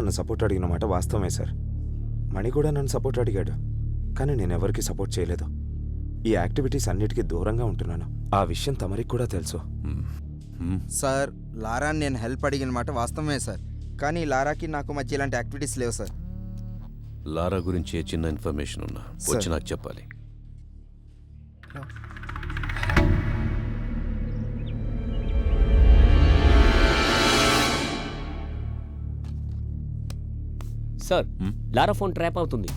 నన్ను సపోర్ట్ అడిగిన మాట వాస్తవమే సార్ మణి కూడా నన్ను సపోర్ట్ అడిగాడు. కానీ నేను ఎవరికి సపోర్ట్ చేయలేదు. ఈ యాక్టివిటీస్ అన్నిటికీ దూరంగా ఉంటున్నాను. ఆ విషయం తమరికి కూడా తెలుసు. సార్ లారా నేను హెల్ప్ అడిగిన మాట వాస్తవమే సార్ కానీ లారాకి నాకు మధ్య ఇలాంటి యాక్టివిటీస్ లేవు సార్ లారా గురించి చిన్న ఇన్ఫర్మేషన్ ఉన్నా వచ్చి నాకు చెప్పాలి. సార్? లారా ఫోన్ ట్రాప్ అవుతుంది.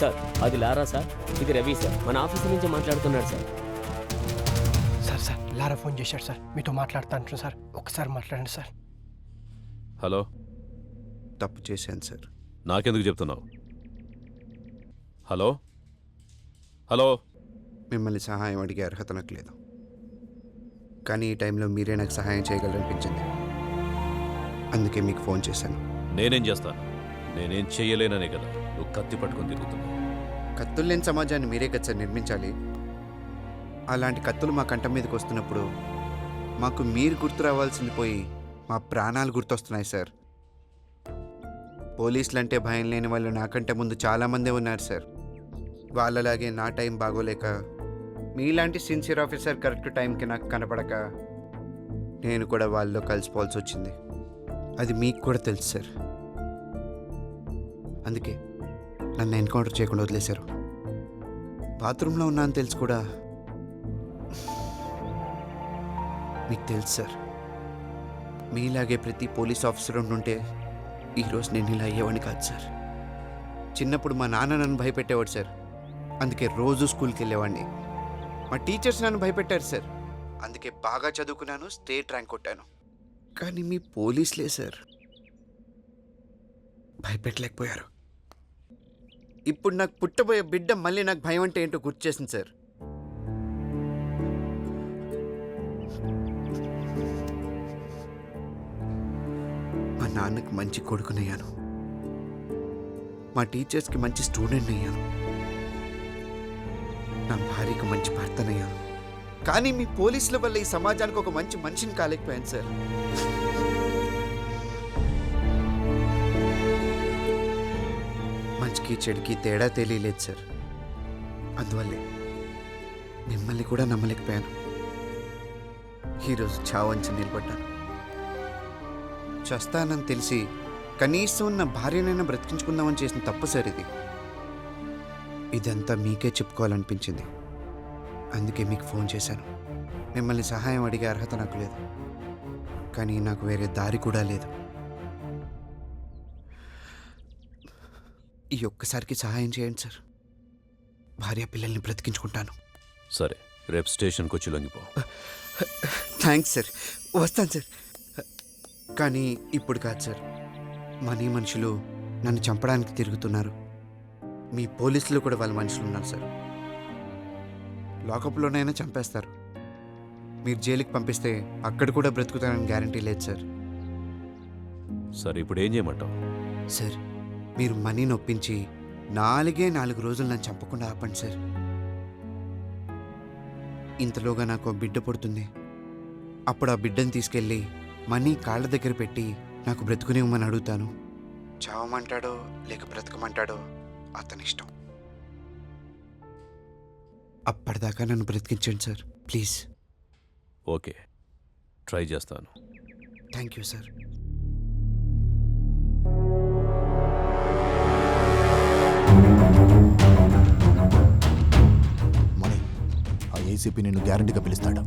సార్ అది లారా సార్ ఇది రవి సార్ మన ఆఫీస్ నుంచి మాట్లాడుతున్నాడు sir. Sir sir Lara phone చేశాడు సార్ మీతో మాట్లాడుతా అంటున్నాను సార్ ఒకసారి మాట్లాడండి సార్. హలో? తప్పు చేశాను సార్. నాకెందుకు చెప్తున్నావు? హలో? హలో? మిమ్మల్ని సహాయం అడిగే అర్హత నాకు లేదు. కానీ ఈ టైంలో మీరే నాకు సహాయం చేయగలరనిపించింది. అందుకే మీకు ఫోన్ చేశాను. నేనేం చేస్తాను నేనేం చేయలేననే కదా. నువ్వు కత్తి పట్టుకొని తిరుగుతున్నావు. కత్తులు లేని సమాజాన్ని మీరే కదా సార్ నిర్మించాలి. అలాంటి కత్తులు మా కంఠం మీదకి వస్తున్నప్పుడు మాకు మీరు గుర్తు రావాల్సింది పోయి మా ప్రాణాలు గుర్తొస్తున్నాయి సార్. పోలీసులు అంటే భయం లేని వాళ్ళు నాకంటే ముందు చాలామందే ఉన్నారు సార్. వాళ్ళలాగే నా టైం బాగోలేక మీలాంటి సిన్సియర్ ఆఫీసర్ కరెక్ట్ టైంకి నాకు కనపడక నేను కూడా వాళ్ళలో కలిసిపోవాల్సి వచ్చింది. అది మీకు కూడా తెలుసు సార్. అందుకే నన్ను ఎన్కౌంటర్ చేయకుండా వదిలేశారు. బాత్రూంలో ఉన్నా అని తెలుసు కూడా మీకు తెలుసు సార్. మీలాగే ప్రతి పోలీస్ ఆఫీసర్ ఉంటుంటే ఈరోజు నేను ఇలా అయ్యేవాడిని కాదు సార్. చిన్నప్పుడు మా నాన్న నన్ను భయపెట్టేవాడు సార్. అందుకే రోజు స్కూల్కి వెళ్ళేవాడిని. మా టీచర్స్ నన్ను భయపెట్టారు సార్. అందుకే బాగా చదువుకున్నాను స్టేట్ ర్యాంక్ కొట్టాను. కానీ మీ పోలీసులే సార్. భయపెట్టలేకపోయారు. ఇప్పుడు నాకు పుట్టబోయే బిడ్డ మళ్ళీ నాకు భయం అంటే ఏంటో గుర్తు చేసింది సార్. మా నాన్నకి మంచి కొడుకునయ్యాను. మా టీచర్స్కి మంచి స్టూడెంట్ అయ్యాను నా భార్యకు మంచి భర్తనయ్యాను. కానీ మీ పోలీసుల వల్ల ఈ సమాజానికి ఒక మంచి మనిషిని కాలేకపోయాను సార్. మంచికి చెడుకి తేడా తెలియలేదు సార్. అందువల్లే మిమ్మల్ని కూడా నమ్మలేకపోయాను. ఈరోజు చావంచి నిలబడ్డాను. చస్తానని తెలిసి కనీసం నా భార్యనైనా బ్రతికించుకుందామని చేసిన తప్పు సార్ ఇది. ఇదంతా మీకే చెప్పుకోవాలనిపించింది. అందుకే మీకు ఫోన్ చేశాను. మిమ్మల్ని సహాయం అడిగే అర్హత నాకు లేదు. కానీ నాకు వేరే దారి కూడా లేదు. ఈ ఒక్కసారికి సహాయం చేయండి సార్. భార్య పిల్లల్ని బ్రతికించుకుంటాను. సరే రేపు స్టేషన్కి వచ్చి లొంగిపో. Thanks sir. వస్తాను సార్. కానీ ఇప్పుడు కాదు సార్. మనీ మనుషులు నన్ను చంపడానికి తిరుగుతున్నారు. మీ పోలీసులు కూడా వాళ్ళ మనుషులు ఉన్నారు సార్. లాకప్లోనైనా చంపేస్తారు. మీరు జైలుకి పంపిస్తే అక్కడ కూడా బ్రతుకుతానని గ్యారంటీ లేదు సార్. సరే ఇప్పుడు ఏం చేయమంటావు? సార్ మీరు మనీని ఒప్పించి నాలుగే నాలుగు రోజులు నన్ను చంపకుండా ఆపండి సార్. ఇంతలోగా నాకు బిడ్డ పుడుతుంది. అప్పుడు ఆ బిడ్డను తీసుకెళ్ళి మనీ కాళ్ళ దగ్గర పెట్టి నాకు బ్రతుకునివ్వమని అడుగుతాను. చావమంటాడో లేక బ్రతకమంటాడో అతని ఇష్టం అప్పటిదాకా నన్ను బ్రతికించండి సార్. ప్లీజ్. ఓకే. ట్రై చేస్తాను. Thank you sir. ఏసీపీ నిన్ను గ్యారంటీగా పిలుస్తాడు.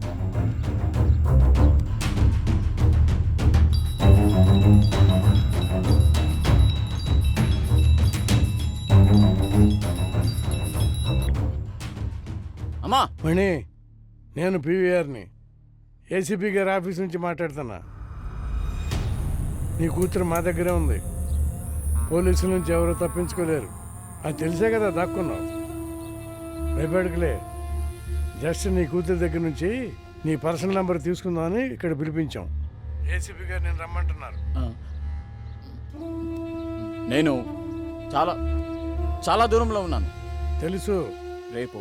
అమ్మా! మణి నేను పీవీఆర్ని. ఏసీపీ గారి ఆఫీస్ నుంచి మాట్లాడుతున్నా. నీ కూతురు మా దగ్గరే ఉంది. పోలీసుల నుంచి ఎవరు తప్పించుకోలేరు. అది తెలిసే కదా దాక్కున్నావు. భయపడకలే. జస్ట్ నీ కూతురు దగ్గర నుంచి నీ పర్సనల్ నెంబర్ తీసుకుందామని ఇక్కడ పిలిపించాం. ఏసీపీ గారు నేను రమ్మంటున్నారు. నేను చాలా చాలా దూరంలో ఉన్నాను. తెలుసు. రేపు.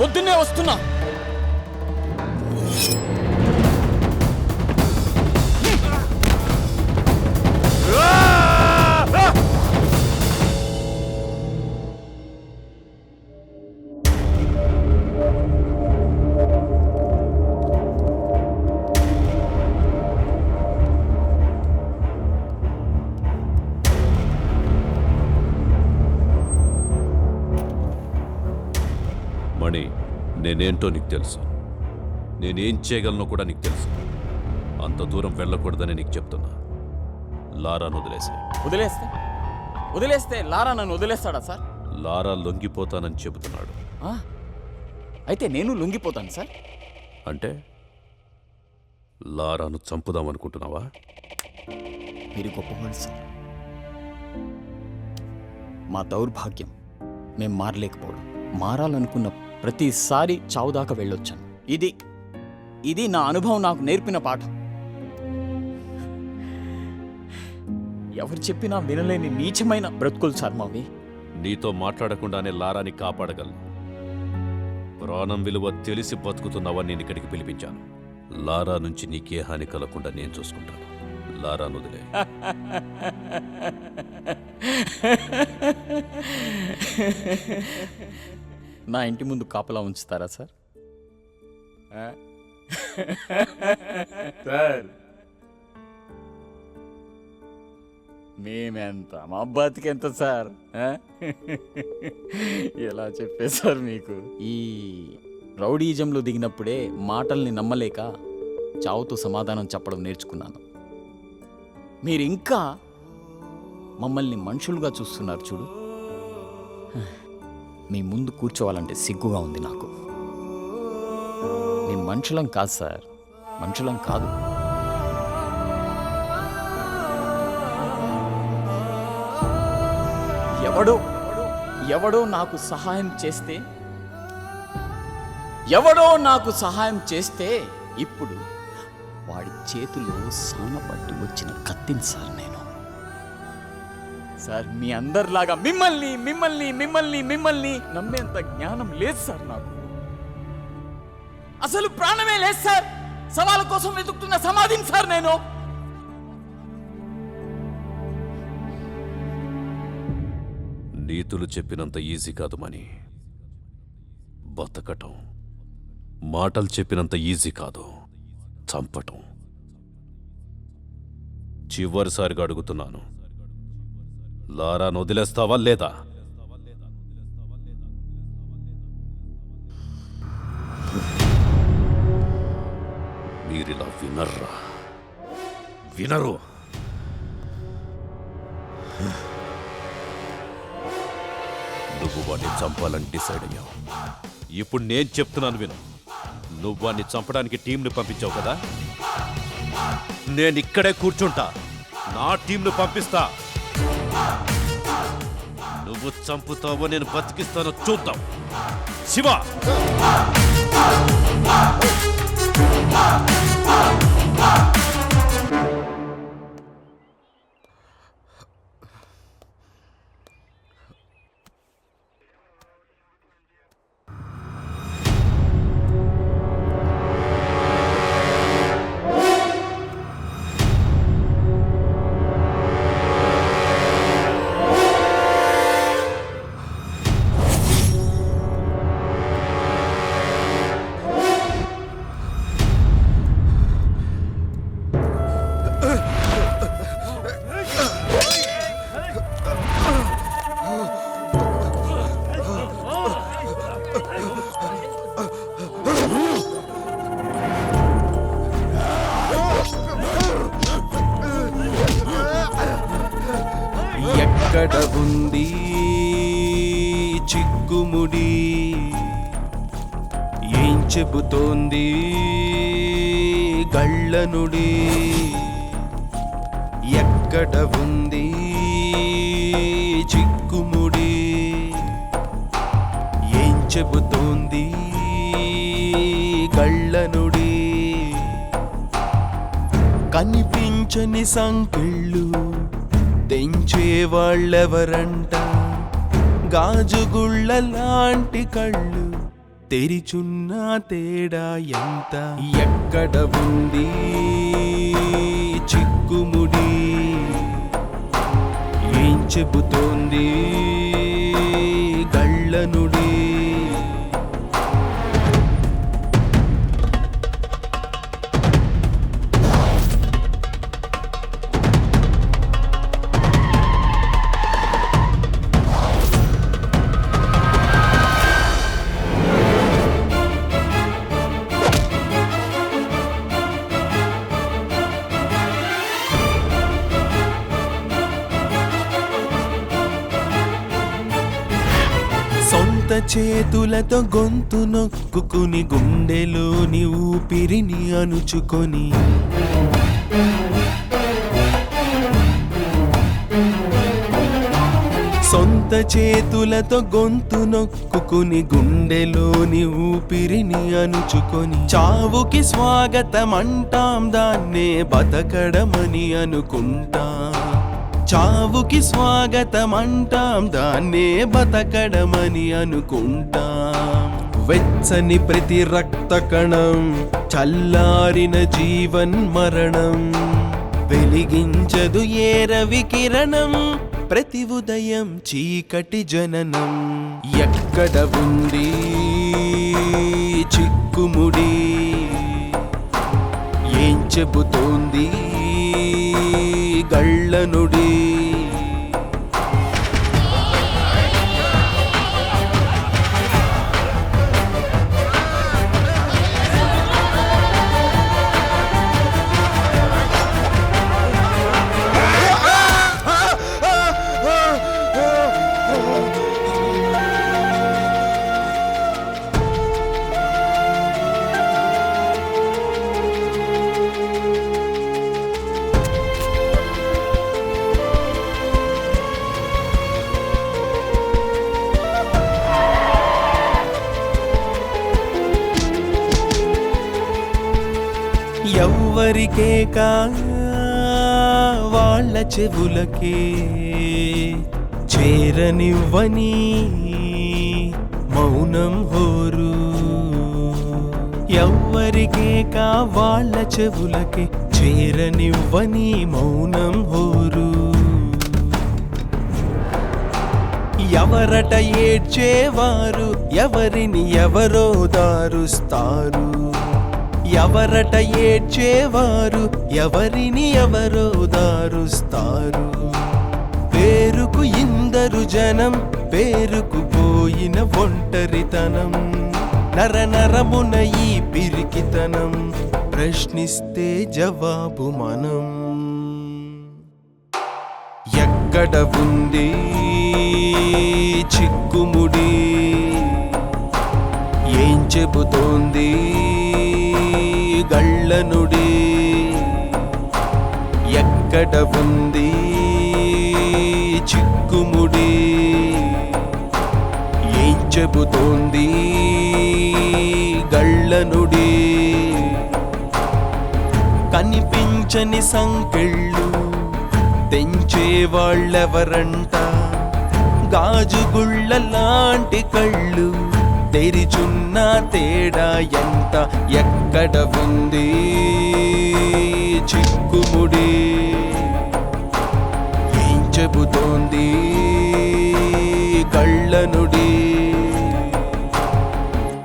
పొద్దున్నే వస్తున్నా. నేనేంటో నీకు తెలుసు. నేనేం చేయగలనో కూడా నీకు తెలుసు. అంత దూరం వెళ్ళకూడదని నీకు చెప్తున్నా. లారాను వదిలేసే. వదిలేస్తే? వదిలేస్తే లారా నన్ను వదిలేస్తాడా సార్? లారా లొంగిపోతానని చెబుతున్నాడు. ఆ? అయితే నేను లొంగిపోతాను సార్? అంటే? లారాను చంపుదామనుకుంటున్నావా? మీరు గొప్పవాళ్ళు సార్. మా దౌర్భాగ్యం. మేం మారలేకపోవడం. మారాలనుకున్న ప్రతిసారి చావు దాకా వెళ్ళొచ్చాను. ఇది ఇది నా అనుభవం నాకు నేర్పిన పాఠం. ఎవరు చెప్పినా వినలేని నీచమైన బ్రతుకులు సార్ మావి. నీతో మాట్లాడకుండానే లారాని కాపాడగలను. ప్రాణం విలువ తెలిసి బతుకుతున్నావని నేను ఇక్కడికి పిలిపించాను. లారా నుంచి నీకే హాని కలగకుండా నేను చూసుకుంటాను. లారాను వదిలే నా ఇంటి ముందు కాపలా ఉంచుతారా సార్? సార్. మేమెంత? మా బతికెంత సార్? ఆ? ఎలా చెప్పేశారు మీకు? ఈ రౌడీజంలో దిగినప్పుడే మాటల్ని నమ్మలేక చావుతో సమాధానం చెప్పడం నేర్చుకున్నాను. మీరు ఇంకా మమ్మల్ని మనుషులుగా చూస్తున్నారు చూడు. మీ ముందు కూర్చోవాలంటే సిగ్గుగా ఉంది నాకు. మేము మనుషులం కాదు సార్. మనుషులం కాదు. ఎవడో ఎవడో నాకు సహాయం చేస్తే ఎవడో నాకు సహాయం చేస్తే ఇప్పుడు వాడి చేతిలో సానపట్టి వచ్చిన కత్తిని సార్ నేను. సార్ మీ అందరిలాగా మిమ్మల్ని మిమ్మల్ని మిమ్మల్ని మిమ్మల్ని నమ్మేంత జ్ఞానం లేదు సార్ నాకు. అసలు ప్రాణమే లేదు సార్. సవాల కోసం వెతుకుతున్న సమాధిని సార్ నేను. నీతులు చెప్పినంత ఈజీ కాదు మని బతకటం మాటలు చెప్పినంత ఈజీ కాదు. చంపటం. చివరిసారిగా అడుగుతున్నాను. లారాను వదిలేస్తావా లేదా? మీరిలా వినర్రా? వినరు. నువ్వు వాడిని చంపాలని డిసైడ్ అయ్యావు. ఇప్పుడు నేను చెప్తున్నాను విను. నువ్వు వాడిని చంపడానికి టీంను పంపించావు కదా? నేను ఇక్కడే కూర్చుంటా. నా టీంను పంపిస్తా. నువ్వు చంపుతావో నేను బతికిస్తానో చూద్దాం శివ Ah! చెబుతోంది గళ్ళనుడి. ఎక్కడ ఉంది చిక్కుముడి? ఏం చెబుతోంది గళ్ళనుడి? కనిపించని సంకెళ్ళు తెంచే వాళ్ళెవరంట? గాజుగుళ్ళ లాంటి కళ్ళు తెరిచున్న తేడా ఎంత? ఎక్కడ ఉంది చిక్కుముడి? ఏం చెబుతోంది? చేతులతో గొంతు నొక్కుకుని గుండెలోని ఊపిరిని అణుచుకొని సొంత చేతులతో గొంతు నొక్కుకుని గుండెలోని ఊపిరిని అణుచుకొని చావుకి స్వాగతం అంటాం దాన్నే బతకడమని అనుకుంటాం. చావుకి స్వాగతం అంటాం దాన్నే బతకడమని అనుకుంటాం. వెచ్చని ప్రతి రక్త కణం చల్లారిన జీవన్ మరణం. వెలిగించదు ఏ రవి కిరణం ప్రతి ఉదయం చీకటి జననం. ఎక్కడ ఉంది చిక్కుముడి? ఏం చెబుతోంది? గళ్ళనుడి లేక కా వాళ్ళ చెవులకే చేరనివ్వని మౌనం హోరు. ఎవ్వరికే కా వాళ్ళ చెవులకే చేరనివ్వని మౌనం హోరు. ఎవరట ఏడ్చేవారు? ఎవరిని ఎవరో దారుస్తారు? ఎవరట ఏడ్చేవారు? ఎవరిని ఎవరో దారుస్తారు? పేరుకు ఇందరు జనం పేరుకు పోయిన ఒంటరితనం. నర నరమున ఈ పిరికితనం ప్రశ్నిస్తే జవాబు మనం. ఎక్కడ ఉంది చిక్కుముడి? ఏం చెబుతోంది? గళ్ళనుడి ఎక్కడ ఉంది చిక్కుముడి? ఏం చెబుతోంది గళ్ళనుడి? కనిపించని సంకెళ్ళు తెంచేవాళ్ళెవరంట గాజుగుళ్ళ లాంటి కళ్ళు తెరిచున్న తేడా ఎంత? ఎక్కడ ఉంది చిక్కుముడి? ఏం చెబుతోంది? కళ్ళను